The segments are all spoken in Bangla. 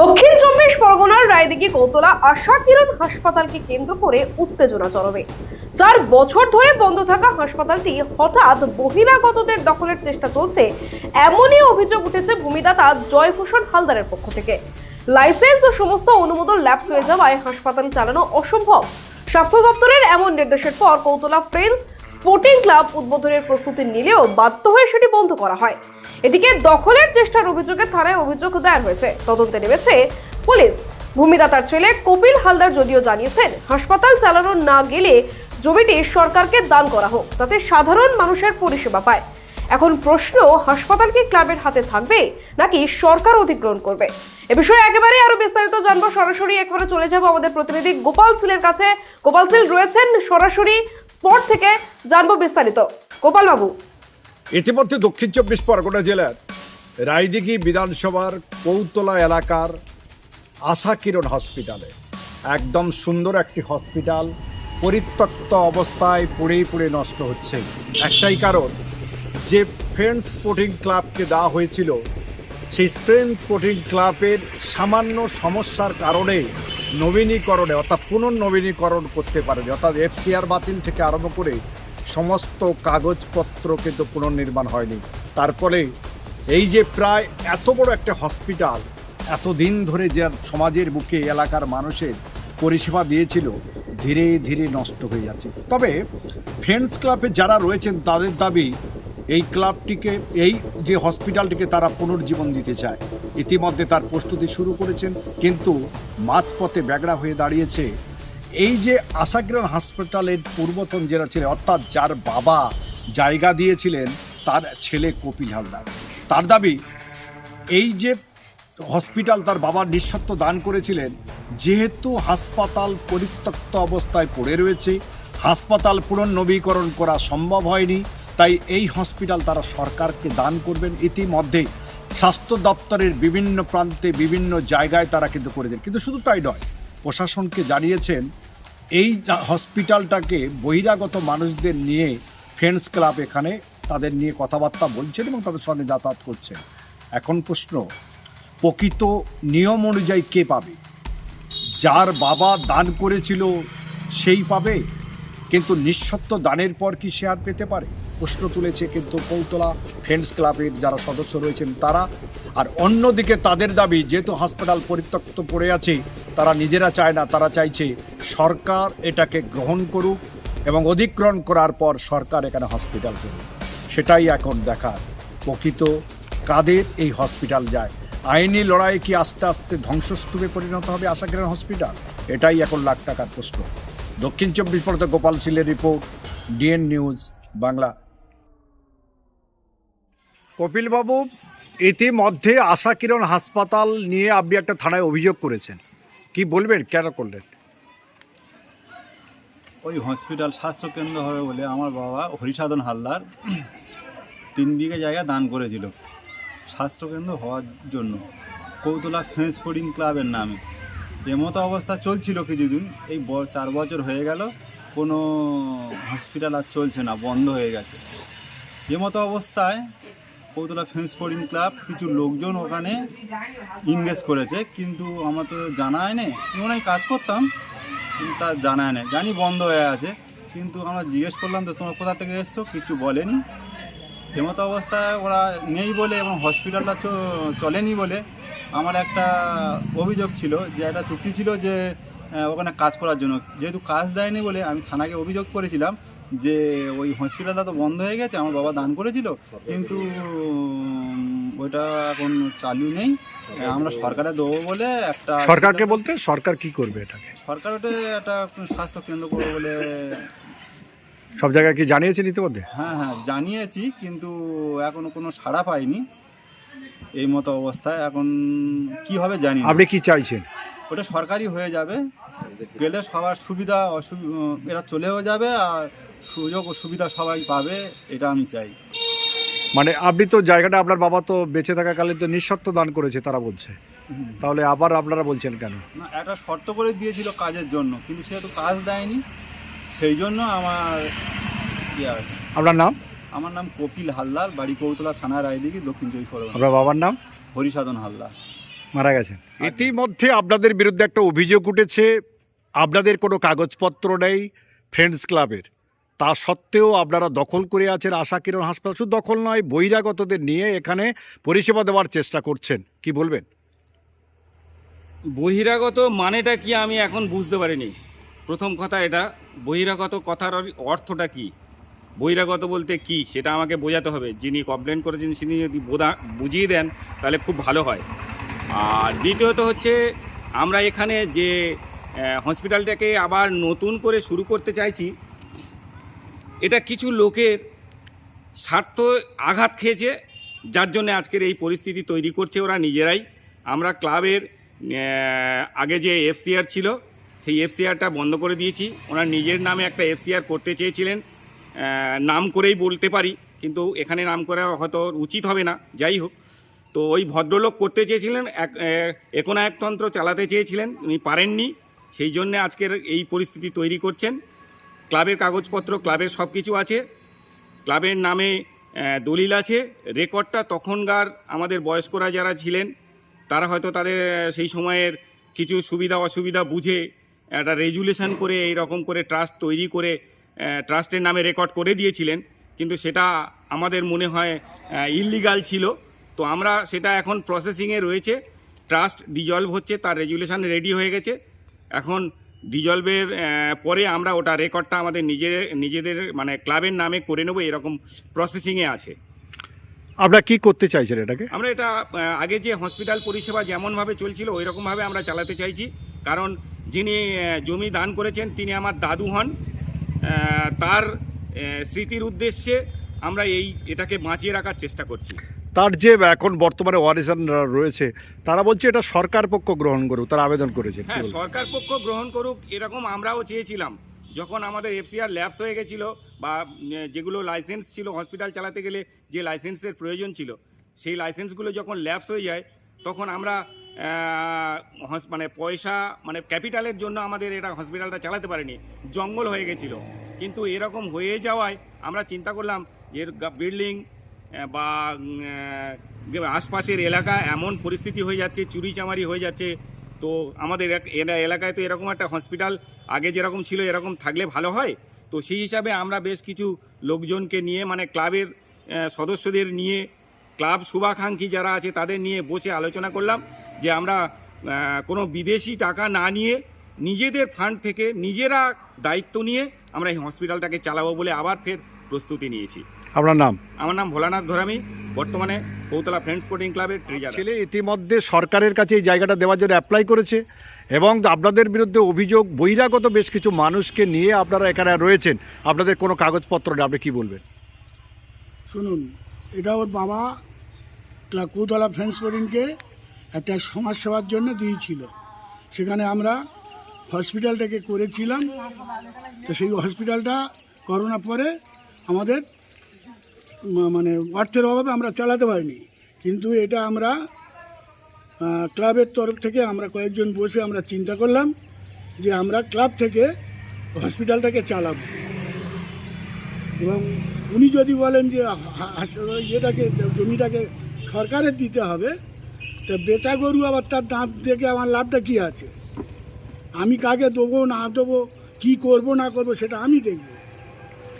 দক্ষিণ চব্বিশ পরগনার রায়দিঘি কৌতলা আশা কিরণ হাসপাতালকে কেন্দ্র করে উত্তেজনা চরমে। চার বছর ধরে বন্ধ থাকা হাসপাতালটি হঠাৎ বহিরাগতদের দখলের চেষ্টা চলছে, এমনই অভিযোগ উঠেছে ভূমিদাতা জয়ভূষণ হালদারের পক্ষ থেকে। লাইসেন্স ও সমস্ত অনুমোদন ল্যাপস হয়ে যাওয়ায় হাসপাতাল চালানো অসম্ভব। স্বাস্থ্য দপ্তরের এমন নির্দেশের পর কৌতলা ফ্রেন্ডস স্পোর্টিং ক্লাব উদ্বোধনের প্রস্তুতি নিলেও বাধ্য হয়ে সেটি বন্ধ করা হয়। এদিকে দখলের চেষ্টার অভিযোগে থানায় অভিযোগ দায়ের হয়েছে। তদন্তে নেমেছে পুলিশ। ভূমিদাতার ছেলে কপিল হালদার যদিও জানিয়েছেন, হাসপাতাল চালানো না গেলে জমিটি সরকারকে দান করা হোক, যাতে সাধারণ মানুষের পরিষেবা পায়। এখন প্রশ্ন, হাসপাতাল কি ক্লাবের হাতে থাকবে, নাকি সরকার অধিগ্রহণ করবে? এ বিষয়ে একেবারে আরও বিস্তারিত জানব। সরাসরি একবারে চলে যাব আমাদের প্রতিনিধি গোপাল সিলের কাছে। গোপাল সিল রয়েছেন সরাসরি স্পট থেকে। জানব বিস্তারিত। গোপাল বাবু ইতিমধ্যে দক্ষিণ চব্বিশ পরগনা জেলার রায়দিঘি বিধানসভার কৌতলা এলাকার আশা কিরণ হসপিটালে। একদম সুন্দর একটি হসপিটাল, পরিত্যক্ত অবস্থায় পড়ে পড়ে নষ্ট হচ্ছে। একটাই কারণ, যে ফ্রেন্ডস স্পোর্টিং ক্লাবকে দেওয়া হয়েছিল, সেই ফ্রেন্ড স্পোর্টিং ক্লাবের সামান্য সমস্যার কারণে নবীনীকরণে, অর্থাৎ পুনর্নবীনীকরণ করতে পারেনি, অর্থাৎ এফসিআর বাতিল থেকে আরম্ভ করে সমস্ত কাগজপত্র কিন্তু পুনর্নির্মাণ হয়নি। তারপরে এই যে প্রায় এত বড় একটা হসপিটাল, এতদিন ধরে যে সমাজের বুকে এলাকার মানুষের পরিষেবা দিয়েছিল, ধীরে ধীরে নষ্ট হয়ে যাচ্ছে। তবে ফ্রেন্ডস ক্লাবে যারা রয়েছেন, তাদের দাবি এই ক্লাবটিকে এই যে হসপিটালটিকে তারা পুনর্জীবন দিতে চায়। ইতিমধ্যে তার প্রস্তুতি শুরু করেছেন, কিন্তু মাঝপথে ব্যাগড়া হয়ে দাঁড়িয়েছে এই যে আশাকিরণ হাসপাতালের পূর্বতন যারা ছিলেন, অর্থাৎ যার বাবা জায়গা দিয়েছিলেন, তার ছেলে কপিল হালদার। তার দাবি, এই যে হসপিটাল তার বাবার নিঃস্বার্থ দান করেছিলেন, যেহেতু হাসপাতাল পরিত্যক্ত অবস্থায় পড়ে রয়েছে, হাসপাতাল পুনর্নবীকরণ করা সম্ভব হয়নি, তাই এই হসপিটাল তারা সরকারকে দান করবেন। ইতিমধ্যে স্বাস্থ্য দপ্তরের বিভিন্ন প্রান্তে বিভিন্ন জায়গায় তারা কিন্তু করে দেন কিন্তু শুধু তাই নয়, প্রশাসনকে জানিয়েছেন এই হসপিটালটাকে বহিরাগত মানুষদের নিয়ে ফ্রেন্ডস ক্লাব এখানে তাদের নিয়ে কথাবার্তা বলছেন এবং তাদের সঙ্গে যাতায়াত করছেন। এখন প্রশ্ন, প্রকৃত নিয়ম অনুযায়ী কে পাবে? যার বাবা দান করেছিল সেই পাবে? কিন্তু নিঃসত্ব দানের পর কি সে আর পেতে পারে? প্রশ্ন তুলেছে কিন্তু কৌতলা ফ্রেন্ডস ক্লাবের যারা সদস্য রয়েছেন তারা। আর অন্যদিকে তাদের দাবি, যেহেতু হাসপাতাল পরিত্যক্ত পড়ে আছে তারা নিজেরা চায় না, তারা চাইছে সরকার এটাকে গ্রহণ করুক এবং অধিগ্রহণ করার পর সরকার এখানে হসপিটাল করুক। সেটাই এখন দেখার প্রকৃত কাদের এই হসপিটাল যায়। আইনি লড়াই কি আস্তে আস্তে ধ্বংসস্তূপে পরিণত হবে আশাকিরণ হসপিটাল এটাই এখন লাখ টাকার প্রশ্ন। দক্ষিণ চব্বিশ পরগনা গোপাল সিলের রিপোর্ট ডিএন নিউজ বাংলা। কপিলবাবু, ইতিমধ্যে আশা কিরণ হাসপাতাল নিয়ে আপনি একটা থানায় অভিযোগ করেছেন। কি বলবেন? কেন করলেন? ওই হসপিটাল স্বাস্থ্যকেন্দ্র হবে বলে আমার বাবা হরিসাধন হালদার তিন বিঘে জায়গা দান করেছিল স্বাস্থ্যকেন্দ্র হওয়ার জন্য। কৌতলা ফ্রেন্স ফুডিং ক্লাবের নামে। এমতো অবস্থা চলছিল কিছুদিন, এই চার বছর হয়ে গেল, কোনো হসপিটাল আর চলছে না, বন্ধ হয়ে গেছে। এমতো অবস্থায় কৌতলা ফ্রেন্স স্পোর্টিং ক্লাব কিছু লোকজন ওখানে ইনভেস্ট করেছে, কিন্তু আমার তো জানায় নেই। ওখানে কাজ করতাম, কিন্তু তার জানায় নেই। জানি বন্ধ হয়ে আছে, কিন্তু আমরা জিজ্ঞেস করলাম তো তোমরা কোথা থেকে এসছো? কিছু বলেনি। এমতো অবস্থায় ওরা নেই বলে এবং হসপিটালটা চলেনি বলে আমার একটা অভিযোগ ছিল যে, একটা চুক্তি ছিল যে ওখানে কাজ করার জন্য। যেহেতু কাজ দেয়নি বলে আমি থানাকে অভিযোগ করেছিলাম যে ওই হসপিটালটা তো বন্ধ হয়ে গেছে আমার বাবা দান করেছিল কিন্তু ওইটা এখন চালু নেই। আমরা সরকারে দেবো বলে একটা সরকারকে বলতে সরকার কি করবে এটাকে? সরকার ওটা একটা স্বাস্থ্য কেন্দ্র করবে বলে সব জায়গায় কি জানিয়েছেন ইতিমধ্যে? হ্যাঁ হ্যাঁ জানিয়েছি কিন্তু এখনও কোনো সাড়া পাইনি এই মতো অবস্থায়। এখন কি হবে জানি না। আপনি কি চাইছেন? ওটা সরকারি হয়ে যাবে। গেলে সবার সুবিধা অসুবিধা এরা চলেও যাবে আর সুযোগ ও সুবিধা সবাই পাবে এটা আমি চাই। মানে আপনি তো জায়গাটা আপনার বাবা তো বেঁচে থাকাকালীন তো নিঃস্বার্থ দান করেছে তারা বলছে। তাহলে আবার আপনারা বলছেন কেন? না একটা শর্ত করে দিয়েছিল কাজের জন্য কিন্তু সেহেতু কাজ দেয়নি। সেই জন্য আমার ইয়ে আছে। আপনার নাম? আমার নাম কপিল হালদার বাড়ি কৌতলা থানার রায়দিঘি দক্ষিণ চব্বিশ পরগনা। আপনার বাবার নাম? হরিসাধন হালদার। মারা গেছেন। ইতিমধ্যে আপনাদের বিরুদ্ধে একটা অভিযোগ উঠেছে আপনাদের কোনো কাগজপত্র নেই ফ্রেন্ডস ক্লাবের তা সত্ত্বেও আপনারা দখল করে আছেন আশা কিরণ হাসপাতাল। শুধু দখল নয়, বহিরাগতদের নিয়ে এখানে পরিষেবা দেওয়ার চেষ্টা করছেন। কি বলবেন? বহিরাগত মানেটা কি আমি এখন বুঝতে পারিনি। প্রথম কথা এটা, বহিরাগত কথার অর্থটা কি? বহিরাগত বলতে কি, সেটা আমাকে বোঝাতে হবে। যিনি কমপ্লেন করেছেন, তিনি যদি বোধা বুঝিয়ে দেন, তাহলে খুব ভালো হয়। আর দ্বিতীয়ত হচ্ছে, আমরা এখানে যে হসপিটালটাকে আবার নতুন করে শুরু করতে চাইছি এটা কিছু লোকের স্বার্থ আঘাত খেয়েছে, যার জন্য আজকের এই পরিস্থিতি তৈরি করছে ওরা নিজেরাই। আমরা ক্লাবের আগে যে এফসিআর ছিল, সেই এফসিআরটা বন্ধ করে দিয়েছি। ওনার নিজের নামে একটা এফসিআর করতে চেয়েছিলেন। নাম করেই বলতে পারি, কিন্তু এখানে নাম করা হয়তো উচিত হবে না, যাই হোক। তো ওই ভদ্রলোক করতে চেয়েছিলেন, এক একোনা একতন্ত্র চালাতে চেয়েছিলেন, উনি পারেননি। সেই জন্যে আজকের এই পরিস্থিতি তৈরি করছেন। ক্লাবের কাগজপত্র, ক্লাবের সব কিছু আছে। ক্লাবের নামে দলিল আছে। রেকর্ডটা তখনকার আমাদের বয়স্করা যারা ছিলেন, তারা হয়তো তাদের সেই সময়ের কিছু সুবিধা, অসুবিধা বুঝে একটা রেজুলেশন করে এই রকম করে ট্রাস্ট তৈরি করে ট্রাস্টের নামে রেকর্ড করে দিয়েছিলেন। কিন্তু সেটা আমাদের মনে হয় ইললিগাল ছিল। তো আমরা সেটা এখন প্রসেসিংয়ে রয়েছে। ট্রাস্ট ডিজলভ হচ্ছে, তার রেজুলেশন রেডি হয়ে গেছে। এখন ডিজলভের পরে আমরা ওটা রেকর্ডটা আমাদের নিজের নিজেদের মানে ক্লাবের নামে করে নেব এরকম প্রসেসিংয়ে আছে। আপনারা কি করতে চাইছেন এটাকে? আমরা এটা আগে যে হসপিটাল পরিষেবা যেমনভাবে চলছিল ওই রকমভাবে আমরা চালাতে চাইছি। কারণ যিনি জমি দান করেছেন তিনি আমার দাদু হন। তার স্মৃতির উদ্দেশ্যে আমরা এই এটাকে বাঁচিয়ে রাখার চেষ্টা করছি। তার যে এখন বর্তমানে ওয়ারিসান রয়েছে তারা বলছে এটা সরকার পক্ষ গ্রহণ করুক তারা আবেদন করেছে হ্যাঁ সরকার পক্ষ গ্রহণ করুক এরকম আমরাও চেয়েছিলাম। যখন আমাদের এফসিআর ল্যাবস হয়ে গেছিল বা যেগুলো লাইসেন্স ছিল হসপিটাল চালাতে গেলে যে লাইসেন্সের প্রয়োজন ছিল সেই লাইসেন্সগুলো যখন ল্যাবস হয়ে যায় তখন আমরা মানে পয়সা মানে ক্যাপিটালের জন্য আমাদের এটা হসপিটালটা চালাতে পারিনি জঙ্গল হয়ে গেছিল। কিন্তু এরকম হয়ে যাওয়ায় আমরা চিন্তা করলাম এর বিল্ডিং বা আশপাশের এলাকা এমন পরিস্থিতি হয়ে যাচ্ছে চুরি চামারি হয়ে যাচ্ছে। তো আমাদের এলাকায় তো এরকম একটা হসপিটাল আগে যেরকম ছিল, এরকম থাকলে ভালো হয়। তো সেই হিসাবে আমরা বেশ কিছু লোকজনকে নিয়ে মানে ক্লাবের সদস্যদের নিয়ে, ক্লাব শুভাকাঙ্ক্ষী যারা আছে তাদের নিয়ে বসে আলোচনা করলাম যে আমরা কোনো বিদেশি টাকা না নিয়ে নিজেদের ফান্ড থেকে নিজেরা দায়িত্ব নিয়ে আমরা এই হসপিটালটাকে চালাবো বলে আবার ফের প্রস্তুতি নিয়েছি। আপনার নাম? আমার নাম ভোলানাথ ঘরামি বর্তমানে কৌতলা ফ্রেন্ডস স্পোর্টিং ক্লাবের ট্রেজার ছেলে ইতিমধ্যে সরকারের কাছে এই জায়গাটা দেওয়ার জন্য অ্যাপ্লাই করেছে এবং আপনাদের বিরুদ্ধে অভিযোগ বহিরাগত বেশ কিছু মানুষকে নিয়ে আপনারা এখানে রয়েছেন। আপনাদের কোনো কাগজপত্র নেই আপনি কি বলবেন? শুনুন এটা ওর বাবা ক্লা- কুতলা ফ্রেন্ডস বোর্ডিংকে একটা সমাজ সেবার জন্য দিয়েছিল। সেখানে আমরা হসপিটালটাকে করেছিলাম। তো সেই হসপিটালটা করোনার পরে আমাদের মানে অর্থের অভাবে আমরা চালাতে পারিনি। কিন্তু এটা আমরা ক্লাবের তরফ থেকে আমরা কয়েকজন বসে আমরা চিন্তা করলাম যে আমরা ক্লাব থেকে হসপিটালটাকে চালাবো। এবং উনি যদি বলেন যে ইয়েটাকে, জমিটাকে সরকারের দিতে হবে, তো বেচা গরু আবার তার দাঁত দেখে আমার লাভটা কি আছে? আমি কাকে দেবো, না দেবো, কি করব, না করব, সেটা আমি দেখব।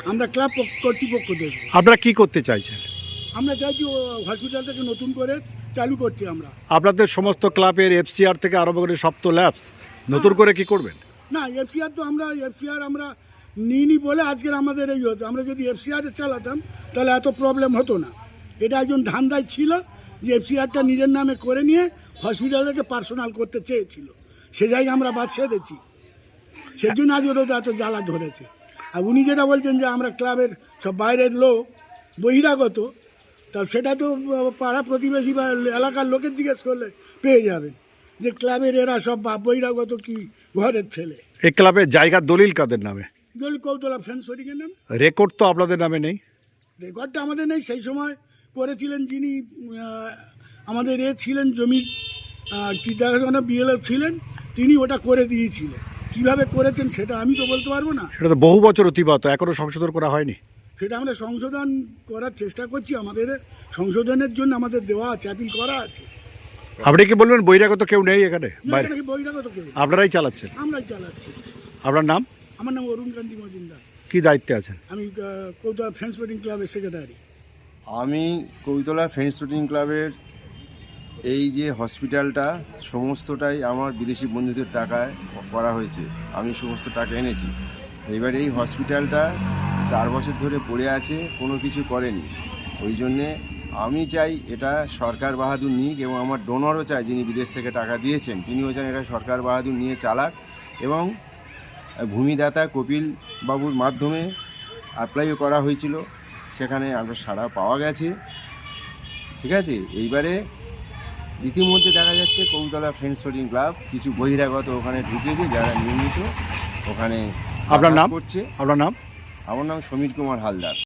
আমরা ক্লাব পক্ষ- কর্তৃপক্ষ দেখব। আপনারা কি করতে চাইছেন? আমরা চাইছি হসপিটালটাকে নতুন করে চালু করছি আমরা। আপনাদের সমস্ত ক্লাবের এফসিআর থেকে আরম্ভ করে সপ্ত ল্যাবস নতুন করে কি করবেন? না এফসিআর তো আমরা এফসিআর আমরা নিইনি বলে আজকের আমাদের এই হতো আমরা যদি এফসিআর চালাতাম তাহলে এত প্রবলেম হতো না। এটা একজন ধান্দায় ছিল যে এফসিআরটা নিজের নামে করে নিয়ে হসপিটালটাকে পার্সোনাল করতে চেয়েছিল। সে জায়গায় আমরা বাদ সেরেছি সেজন্য আজ ওরা তো এত জ্বালা ধরেছে। আর উনি যেটা বলছেন যে আমরা ক্লাবের সব বাইরের লোক বহিরাগত তা সেটা তো পাড়া প্রতিবেশী বা এলাকার লোকের জিজ্ঞেস করলে পেয়ে যাবেন যে ক্লাবের এরা সব বা- বহিরাগত কি ঘরের ছেলে। এই ক্লাবের জায়গার দলিল কাদের নামে? দলিল কৌতলা ফ্রেন্ডস ফরিংয়ের নাম। রেকর্ড তো আপনাদের নামে নেই। রেকর্ডটা আমাদের নেই সেই সময় করেছিলেন যিনি আমাদের এ ছিলেন জমির কি দেখাশোনা বিএলএফ ছিলেন তিনি ওটা করে দিয়েছিলেন। কীভাবে করেছেন সেটা আমি তো বলতে পারব না। সেটা তো বহু বছর অতিবাহিত এখনও সংশোধন করা হয়নি। সেটা আমরা সংশোধন করার চেষ্টা করছি আমাদের সংশোধনের জন্য আমাদের দেওয়া আছে অ্যাপিল করা আছে। আপনি কি বলবেন বহিরাগত কেউ নেই এখানে? বাইরে? বহিরাগত কেউ আপনারাই চালাচ্ছেন? আমরাই চালাচ্ছি। আপনার নাম? আমার নাম অরুণ কান্তি মজুমদার। কি দায়িত্বে আছেন? আমি কৌতলা ফ্রেন্ডস স্পোর্টিং ক্লাবের সেক্রেটারি আমি কবিতলা ফ্রেন্ডস শুটিং ক্লাবের এই যে হসপিটালটা সমস্তটাই আমার বিদেশি বন্ধুদের টাকায় করা হয়েছে। আমি সমস্ত টাকা এনেছি। এবার এই হসপিটালটা চার বছর ধরে পড়ে আছে, কোনো কিছু করেনি। ওই জন্যে আমি চাই এটা সরকার বাহাদুর নিক এবং আমার ডোনরও চাই যিনি বিদেশ থেকে টাকা দিয়েছেন, তিনিও চান এটা সরকার বাহাদুর নিয়ে চালাক এবং ভূমিদাতা কপিল বাবুর মাধ্যমে অ্যাপ্লাইও করা হয়েছিল। সেখানে আমরা সাড়া পাওয়া গেছে। ঠিক আছে? এইবারে ইতিমধ্যে দেখা যাচ্ছে কৌতলা ফ্রেন্ড স্পোর্টিং ক্লাব কিছু বহিরাগত ওখানে ঢুকেছে যারা নিয়মিত ওখানে আপনার নাম? করছে। আপনার নাম? আমার নাম সমীর কুমার হালদার।